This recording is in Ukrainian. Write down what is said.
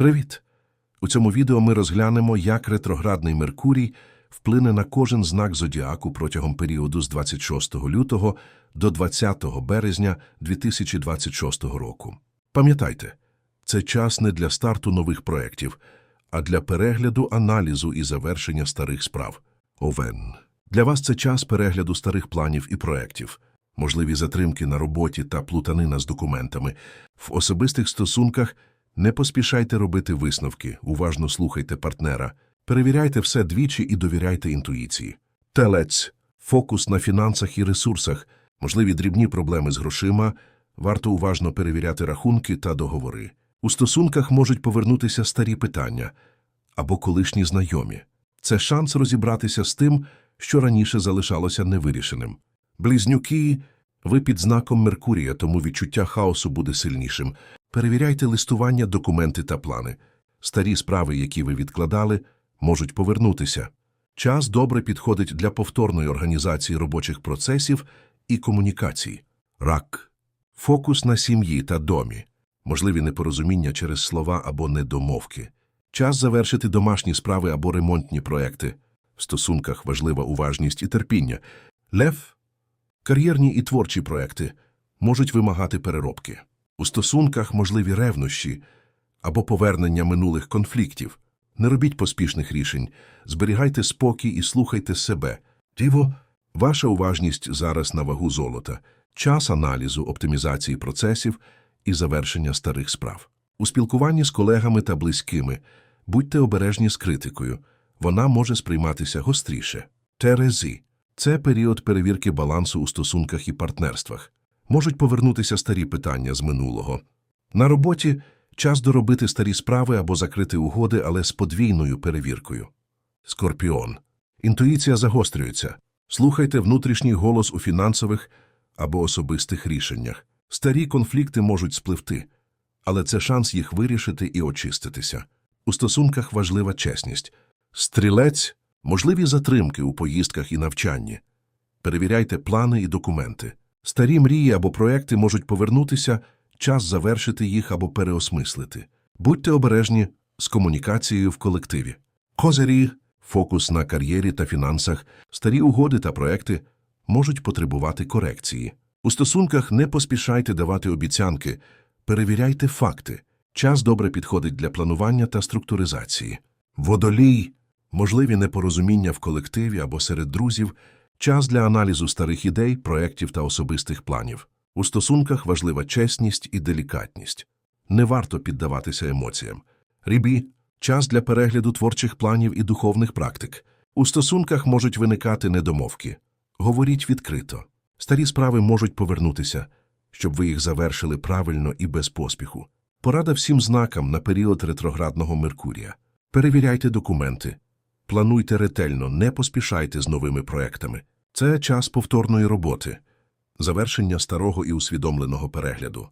Привіт! У цьому відео ми розглянемо, як ретроградний Меркурій вплине на кожен знак зодіаку протягом періоду з 26 лютого до 20 березня 2026 року. Пам'ятайте, це час не для старту нових проєктів, а для перегляду, аналізу і завершення старих справ. Овен. Для вас це час перегляду старих планів і проєктів, можливі затримки на роботі та плутанина з документами. В особистих стосунках не поспішайте робити висновки, уважно слухайте партнера, перевіряйте все двічі і довіряйте інтуїції. Телець. Фокус на фінансах і ресурсах, можливі дрібні проблеми з грошима, варто уважно перевіряти рахунки та договори. У стосунках можуть повернутися старі питання або колишні знайомі. Це шанс розібратися з тим, що раніше залишалося невирішеним. Близнюки, ви під знаком Меркурія, тому відчуття хаосу буде сильнішим. Перевіряйте листування, документи та плани. Старі справи, які ви відкладали, можуть повернутися. Час добре підходить для повторної організації робочих процесів і комунікацій. Рак. Фокус на сім'ї та домі. Можливі непорозуміння через слова або недомовки. Час завершити домашні справи або ремонтні проекти. В стосунках важлива уважність і терпіння. Лев. Кар'єрні і творчі проекти можуть вимагати переробки. У стосунках можливі ревнощі або повернення минулих конфліктів. Не робіть поспішних рішень, зберігайте спокій і слухайте себе. Діво, ваша уважність зараз на вагу золота, час аналізу, оптимізації процесів і завершення старих справ. У спілкуванні з колегами та близькими будьте обережні з критикою, вона може сприйматися гостріше. Терези – це період перевірки балансу у стосунках і партнерствах. Можуть повернутися старі питання з минулого. На роботі час доробити старі справи або закрити угоди, але з подвійною перевіркою. Скорпіон. Інтуїція загострюється. Слухайте внутрішній голос у фінансових або особистих рішеннях. Старі конфлікти можуть спливти, але це шанс їх вирішити і очиститися. У стосунках важлива чесність. Стрілець – можливі затримки у поїздках і навчанні. Перевіряйте плани і документи. Старі мрії або проекти можуть повернутися, час завершити їх або переосмислити. Будьте обережні з комунікацією в колективі. Козирі – фокус на кар'єрі та фінансах, старі угоди та проекти можуть потребувати корекції. У стосунках не поспішайте давати обіцянки, перевіряйте факти. Час добре підходить для планування та структуризації. Водолій – можливі непорозуміння в колективі або серед друзів, час для аналізу старих ідей, проєктів та особистих планів. У стосунках важлива чесність і делікатність. Не варто піддаватися емоціям. Рібі – час для перегляду творчих планів і духовних практик. У стосунках можуть виникати недомовки. Говоріть відкрито. Старі справи можуть повернутися, щоб ви їх завершили правильно і без поспіху. Порада всім знакам на період ретроградного Меркурія. Перевіряйте документи. Плануйте ретельно, не поспішайте з новими проектами. Це час повторної роботи, завершення старого і усвідомленого перегляду.